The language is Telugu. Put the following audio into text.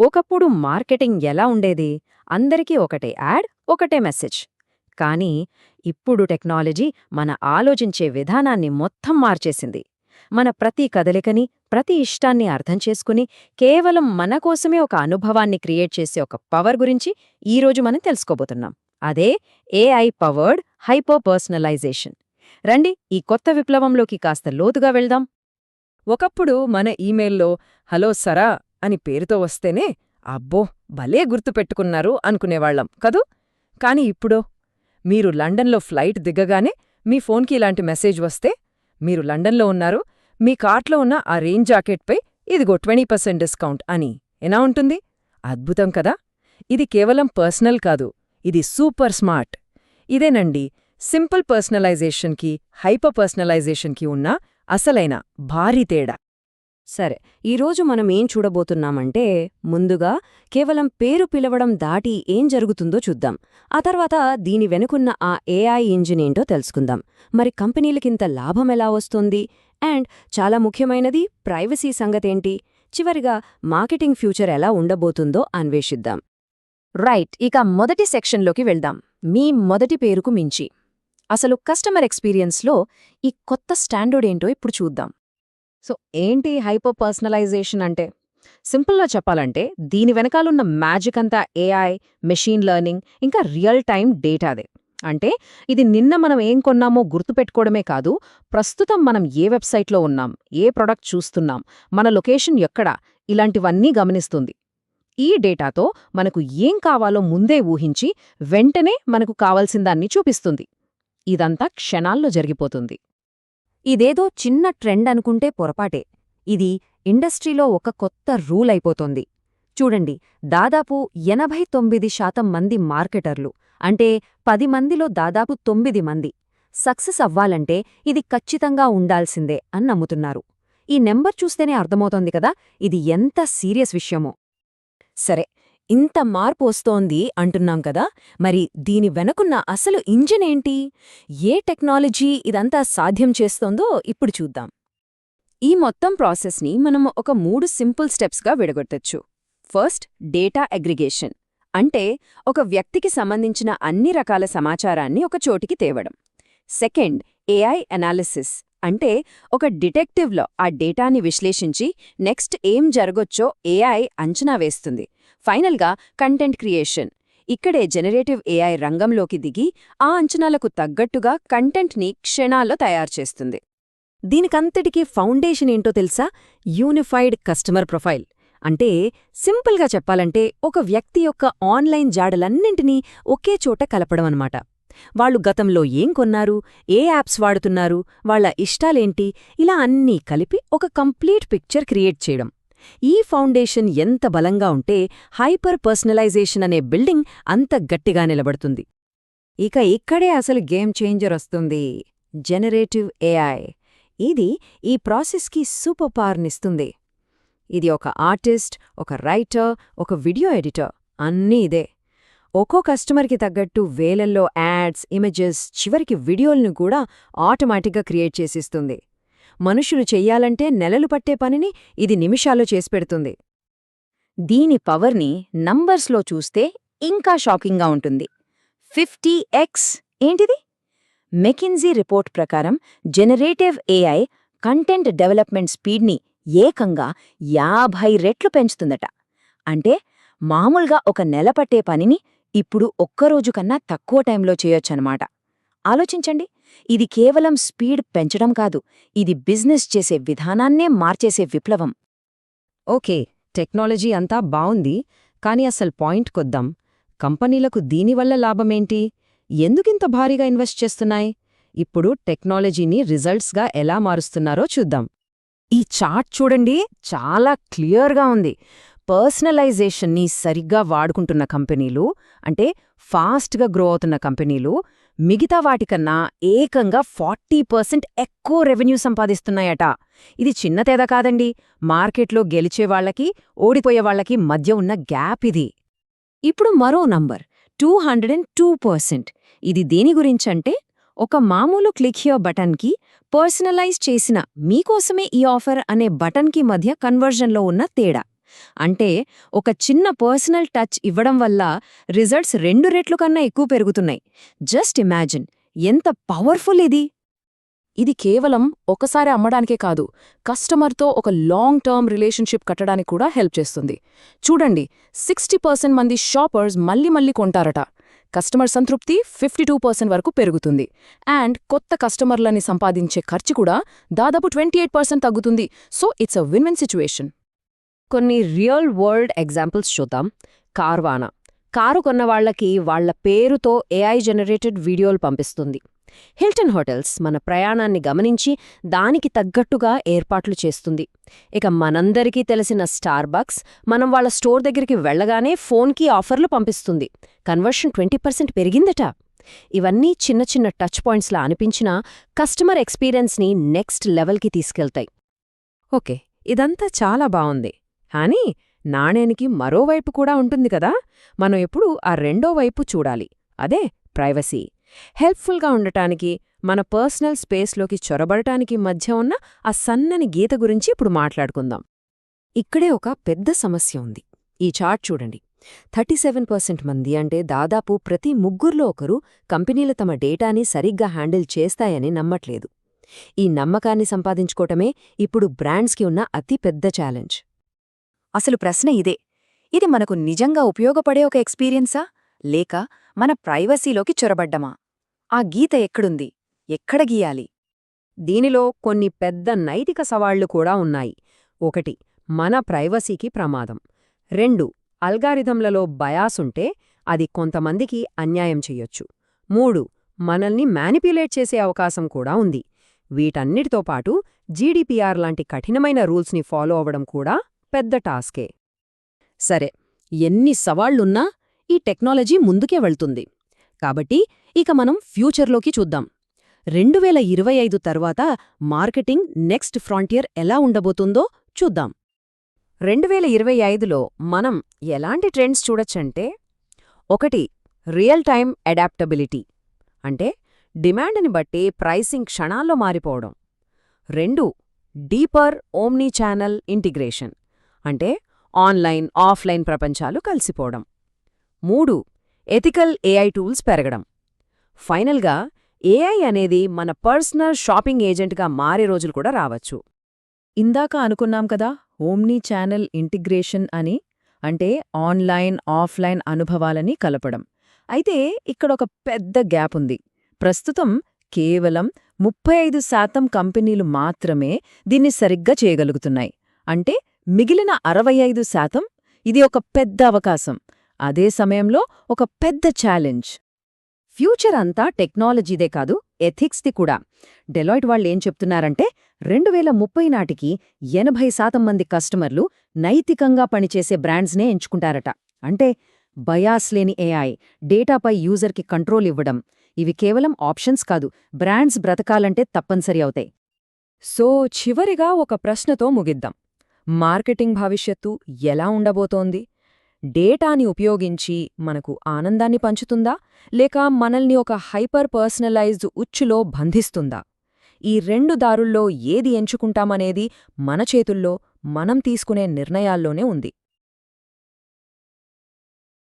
ఒకప్పుడు మార్కెటింగ్ ఎలా ఉండేది? అందరికీ ఒకటే యాడ్ ఒకటే మెసేజ్. కానీ ఇప్పుడు టెక్నాలజీ మన ఆలోచించే విధానాన్ని మొత్తం మార్చేసింది. మన ప్రతి కదలికని ప్రతి ఇష్టాన్ని అర్థం చేసుకుని కేవలం మన కోసమే ఒక అనుభవాన్ని క్రియేట్ చేసే ఒక పవర్ గురించి ఈరోజు మనం తెలుసుకోబోతున్నాం. అదే ఏఐ పవర్డ్ హైపర్ పర్సనలైజేషన్ రండి ఈ కొత్త విప్లవంలోకి కాస్త లోతుగా వెళ్దాం. ఒకప్పుడు మన ఈమెయిల్లో హలో సరా అని పేరుతో వస్తేనే అబ్బో భలే గుర్తుపెట్టుకున్నారు అనుకునేవాళ్ళం కదూ? కాని ఇప్పుడో? మీరు లండన్లో ఫ్లైట్ దిగగానే మీ ఫోన్కి ఇలాంటి మెసేజ్ వస్తే మీరు లండన్లో ఉన్నారు మీ కార్ట్లో ఉన్న ఆ రెయిన్ జాకెట్పై ఇదిగో ట్వంటీ పర్సెంట్ డిస్కౌంట్ అని ఎలా ఉంటుంది? అద్భుతం కదా! ఇది కేవలం పర్సనల్ కాదు ఇది సూపర్ స్మార్ట్. ఇదేనండి సింపుల్ పర్సనలైజేషన్కి హైపర్ పర్సనలైజేషన్కి ఉన్న అసలైన భారీ తేడా. సరే ఈరోజు మనం ఏం చూడబోతున్నామంటే ముందుగా కేవలం పేరు పిలవడం దాటి ఏం జరుగుతుందో చూద్దాం. ఆ తర్వాత దీని వెనుకున్న ఆ ఏఐ ఇంజిన్ ఏంటో తెలుసుకుందాం. మరి కంపెనీలకింత లాభం ఎలా వస్తుంది? అండ్ చాలా ముఖ్యమైనది ప్రైవసీ సంగతేంటి? చివరిగా మార్కెటింగ్ ఫ్యూచర్ ఎలా ఉండబోతుందో అన్వేషిద్దాం. రైట్ ఇక మొదటి సెక్షన్లోకి వెళ్దాం. మీ మొదటి పేరుకు మించి. అసలు కస్టమర్ ఎక్స్పీరియన్స్లో ఈ కొత్త స్టాండర్డ్ ఏంటో ఇప్పుడు చూద్దాం. సో ఏంటి హైపర్ పర్సనలైజేషన్ అంటే? సింపుల్గా చెప్పాలంటే దీని వెనకాలన్న మ్యాజిక్ అంతా ఏఐ మెషీన్ లెర్నింగ్ ఇంకా రియల్ టైం డేటాదే అంటే ఇది నిన్న మనం ఏం కొన్నామో గుర్తుపెట్టుకోవడమే కాదు ప్రస్తుతం మనం ఏ వెబ్సైట్లో ఉన్నాం ఏ ప్రొడక్ట్ చూస్తున్నాం మన లొకేషన్ ఎక్కడ ఇలాంటివన్నీ గమనిస్తుంది. ఈ డేటాతో మనకు ఏం కావాలో ముందే ఊహించి వెంటనే మనకు కావాల్సిందాన్ని చూపిస్తుంది. ఇదంతా క్షణాల్లో జరిగిపోతుంది. ఇదేదో చిన్న ట్రెండ్ అనుకుంటే పొరపాటే. ఇది ఇండస్ట్రీలో ఒక కొత్త రూల్ అయిపోతోంది. చూడండి దాదాపు ఎనభై తొమ్మిది శాతం మంది మార్కెటర్లు అంటే పది మందిలో దాదాపు తొమ్మిది మంది. సక్సెస్ అవ్వాలంటే ఇది ఖచ్చితంగా ఉండాల్సిందే అని నమ్ముతున్నారు. ఈ నెంబర్ చూస్తేనే అర్థమవుతోంది కదా ఇది ఎంత సీరియస్ విషయమో. సరే ఇంత మార్పు వస్తోంది అంటున్నాం కదా. మరి దీని వెనకున్న అసలు ఇంజిన్ ఏంటి? ఏ టెక్నాలజీ ఇదంతా సాధ్యం చేస్తోందో ఇప్పుడు చూద్దాం. ఈ మొత్తం ప్రాసెస్ని మనం ఒక మూడు సింపుల్ స్టెప్స్గా విడగొట్టొచ్చు. First data aggregation. అంటే ఒక వ్యక్తికి సంబంధించిన అన్ని రకాల సమాచారాన్ని ఒక చోటికి తేవడం. Second AI analysis. అంటే ఒక డిటెక్టివ్లో ఆ డేటాని విశ్లేషించి నెక్స్ట్ ఏం జరగొచ్చో ఏఐ అంచనా వేస్తుంది. ఫైనల్గా కంటెంట్ క్రియేషన్. ఇక్కడే జనరేటివ్ ఏఐ రంగంలోకి దిగి ఆ అంచనాలకు తగ్గట్టుగా కంటెంట్ని క్షణాల్లో తయారుచేస్తుంది దీనికంతటికీ ఫౌండేషన్ ఏంటో తెలుసా? Unified customer profile. అంటే సింపుల్గా చెప్పాలంటే ఒక వ్యక్తి యొక్క ఆన్లైన్ జాడలన్నింటినీ ఒకే చోట కలపడం అన్నమాట. వాళ్ళు గతంలో ఏం కొన్నారు? ఏ యాప్స్ వాడుతున్నారు? వాళ్ళ ఇష్టాలేంటి? ఇలా అన్నీ కలిపి ఒక కంప్లీట్ పిక్చర్ క్రియేట్ చేయడం. ఈ ఫౌండేషన్ ఎంత బలంగా ఉంటే హైపర్ పర్సనలైజేషన్ అనే బిల్డింగ్ అంత గట్టిగా నిలబడుతుంది. ఇక ఇక్కడే అసలు గేమ్ చేంజర్ వస్తుంది. Generative AI. ఇది ఈ ప్రాసెస్కి సూపర్ పార్నిస్తుంది ఇది ఒక ఆర్టిస్ట్ ఒక రైటర్ ఒక వీడియో ఎడిటర్. అన్నీ ఇదే. ఒక్కో కస్టమర్కి తగ్గట్టు వేలల్లో యాడ్స్ ఇమేజెస్ చివరికి వీడియోలను కూడా ఆటోమేటిక్గా క్రియేట్ చేసిస్తుంది. మనుషులు చెయ్యాలంటే నెలలు పట్టే పనిని ఇది నిమిషాల్లో చేసిపెడుతుంది దీని పవర్ని నంబర్స్లో చూస్తే ఇంకా షాకింగ్గా ఉంటుంది. ఫిఫ్టీ ఎక్స్ ఏంటిది? మెకిన్జీ రిపోర్ట్ ప్రకారం జనరేటివ్ ఏఐ కంటెంట్ డెవలప్మెంట్ స్పీడ్ని ఏకంగా యాభై రెట్లు పెంచుతుందట. అంటే మామూలుగా ఒక నెల పట్టే పనిని ఇప్పుడు ఒక్కరోజు కన్నా తక్కువ టైంలో చేయొచ్చనమాట. ఆలోచించండి. ఇది కేవలం స్పీడ్ పెంచడం కాదు. ఇది బిజినెస్ చేసే విధానాన్నే మార్చేసే విప్లవం. ఓకే టెక్నాలజీ అంతా బావుంది కాని అసలు పాయింట్ కొద్దాం. కంపెనీలకు దీనివల్ల లాభమేంటి? ఎందుకింత భారీగా ఇన్వెస్ట్ చేస్తున్నాయి? ఇప్పుడు టెక్నాలజీని రిజల్ట్స్గా ఎలా మారుస్తున్నారో చూద్దాం. ఈ చార్ట్ చూడండి చాలా క్లియర్గా ఉంది. పర్సనలైజేషన్ని సరిగ్గా వాడుకుంటున్న కంపెనీలు అంటే ఫాస్ట్గా గ్రో అవుతున్న కంపెనీలు మిగతా వాటికన్నా ఏకంగా ఫార్టీ పర్సెంట్ ఎక్కువ రెవెన్యూ సంపాదిస్తున్నాయట. ఇది చిన్న తేదా కాదండి. మార్కెట్లో గెలిచేవాళ్ళకి ఓడిపోయేవాళ్ళకి మధ్య ఉన్న గ్యాప్ ఇది. ఇప్పుడు మరో number two hundred and two percent. ఇది దేని గురించంటే ఒక మామూలు క్లిక్ హియర్ బటన్కి పర్సనలైజ్ చేసిన మీకోసమే ఈ ఆఫర్ అనే బటన్కి మధ్య కన్వర్జన్లో ఉన్న తేడా. అంటే ఒక చిన్న పర్సనల్ టచ్ ఇవ్వడం వల్ల రిజల్ట్స్ రెండు రెట్లు కన్నా ఎక్కువ పెరుగుతున్నాయి. జస్ట్ ఇమాజిన్ ఎంత పవర్ఫుల్ ఇది! ఇది కేవలం ఒకసారి అమ్మడానికే కాదు కస్టమర్తో ఒక లాంగ్ టర్మ్ రిలేషన్షిప్ కట్టడానికి కూడా హెల్ప్ చేస్తుంది. చూడండి సిక్స్టీ పర్సెంట్ మంది షాపర్స్ మళ్ళీ మళ్ళీ కొంటారట. కస్టమర్ సంతృప్తి ఫిఫ్టీ టూ పర్సెంట్ వరకు పెరుగుతుంది. అండ్ కొత్త కస్టమర్లని సంపాదించే ఖర్చు కూడా దాదాపు ట్వంటీ ఎయిట్ పర్సెంట్ తగ్గుతుంది. So it's a win win situation. కొన్ని రియల్ వరల్డ్ ఎగ్జాంపుల్స్ చూద్దాం. కార్వానా. కారు కొన్న వాళ్ళకి వాళ్ళ పేరుతో ఏఐ జనరేటెడ్ వీడియోలు పంపిస్తుంది. హిల్టన్ హోటల్స్ మన ప్రయాణాన్ని గమనించి దానికి తగ్గట్టుగా ఏర్పాట్లు చేస్తుంది. ఇక మనందరికీ తెలిసిన స్టార్ బక్స్ మనం వాళ్ళ స్టోర్ దగ్గరికి వెళ్ళగానే ఫోన్కి ఆఫర్లు పంపిస్తుంది. కన్వర్షన్ ట్వంటీ పర్సెంట్ పెరిగిందట. ఇవన్నీ చిన్న చిన్న టచ్ పాయింట్స్లా అనిపించినా కస్టమర్ ఎక్స్పీరియన్స్ని నెక్స్ట్ లెవెల్కి తీసుకెళ్తాయి. ఓకే ఇదంతా చాలా బావుంది కానీ నాణేనికి మరోవైపు కూడా ఉంటుంది కదా? మనం ఎప్పుడూ ఆ రెండో వైపు చూడాలి. అదే ప్రైవసీ. హెల్ప్ఫుల్గా ఉండటానికి మన పర్సనల్ స్పేస్లోకి చొరబడటానికి మధ్య ఉన్న ఆ సన్నని గీత గురించి ఇప్పుడు మాట్లాడుకుందాం. ఇక్కడే ఒక పెద్ద సమస్య ఉంది. ఈ చార్ట్ చూడండి. థర్టీ సెవెన్ పర్సెంట్ మంది అంటే దాదాపు ప్రతి ముగ్గుర్లో ఒకరు కంపెనీలు తమ డేటాని సరిగ్గా హ్యాండిల్ చేస్తాయని నమ్మట్లేదు. ఈ నమ్మకాన్ని సంపాదించుకోవటమే ఇప్పుడు బ్రాండ్స్కి ఉన్న అతి పెద్ద ఛాలెంజ్. అసలు ప్రశ్న ఇదే. ఇది మనకు నిజంగా ఉపయోగపడే ఒక ఎక్స్పీరియన్సా? లేక మన ప్రైవసీలోకి చొరబడ్డమా? ఆ గీత ఎక్కడుంది? ఎక్కడ గీయాలి? దీనిలో కొన్ని పెద్ద నైతిక సవాళ్ళు కూడా ఉన్నాయి. ఒకటి మన ప్రైవసీకి ప్రమాదం. రెండు అల్గారిథంలలో బయాసుంటే అది కొంతమందికి అన్యాయం చెయ్యొచ్చు. మూడు మనల్ని మ్యానిపులేట్ చేసే అవకాశం కూడా ఉంది. వీటన్నిటితో పాటు జీడీపీఆర్ లాంటి కఠినమైన రూల్స్ని ఫాలో అవ్వడం కూడా పెద్ద టాస్కే. సరే ఎన్ని సవాళ్ళున్నా ఈ టెక్నాలజీ ముందుకే వెళ్తుంది. కాబట్టి ఇక మనం ఫ్యూచర్లోకి చూద్దాం. రెండు వేల ఇరవై ఐదు తర్వాత మార్కెటింగ్ నెక్స్ట్ ఫ్రాంటియర్ ఎలా ఉండబోతుందో చూద్దాం. రెండు వేల ఇరవై ఐదులో మనం ఎలాంటి ట్రెండ్స్ చూడొచ్చంటే ఒకటి రియల్ టైమ్ అడాప్టబిలిటీ అంటే డిమాండ్ని బట్టి ప్రైసింగ్ క్షణాల్లో మారిపోవడం. రెండు డీపర్ ఓమ్నీ ఛానల్ ఇంటిగ్రేషన్. అంటే ఆన్లైన్ ఆఫ్లైన్ ప్రపంచాలు కలిసిపోవడం. మూడు ఎథికల్ ఏఐ టూల్స్ పెరగడం. ఫైనల్గా ఏఐ అనేది మన పర్సనల్ షాపింగ్ ఏజెంట్గా మారే రోజులు కూడా రావచ్చు. ఇందాక అనుకున్నాం కదా ఓమ్నీ ఛానల్ ఇంటిగ్రేషన్ అని అంటే ఆన్లైన్ ఆఫ్లైన్ అనుభవాలని కలపడం. అయితే ఇక్కడొక పెద్ద గ్యాప్ ఉంది. ప్రస్తుతం కేవలం ముప్పై ఐదు శాతం కంపెనీలు మాత్రమే దీన్ని సరిగ్గా చేయగలుగుతున్నాయి. అంటే మిగిలిన అరవై ఐదు శాతం ఇది ఒక పెద్ద అవకాశం. అదే సమయంలో ఒక పెద్ద ఛాలెంజ్. ఫ్యూచర్ అంతా టెక్నాలజీదే కాదు ఎథిక్స్ది కూడా. డెలాయిట్ వాళ్ళేం చెప్తున్నారంటే రెండు వేల ముప్పై నాటికి ఎనభై శాతం మంది కస్టమర్లు నైతికంగా పనిచేసే బ్రాండ్స్నే ఎంచుకుంటారట. అంటే బయాస్ లేని ఏఐ డేటాపై యూజర్కి కంట్రోల్ ఇవ్వడం. ఇవి కేవలం ఆప్షన్స్ కాదు బ్రాండ్స్ బ్రతకాలంటే తప్పనిసరి అవుతాయి. సో చివరిగా ఒక ప్రశ్నతో ముగిద్దాం. మార్కెటింగ్ భవిష్యత్తు ఎలా ఉండబోతోంది? డేటాని ఉపయోగించి మనకు ఆనందాన్ని పంచుతుందా? లేక మనల్ని ఒక హైపర్ పర్సనలైజ్డ్ ఉచ్చులో బంధిస్తుందా? ఈ రెండు దారుల్లో ఏది ఎంచుకుంటామనేది మన చేతుల్లో మనం తీసుకునే నిర్ణయాల్లోనే ఉంది.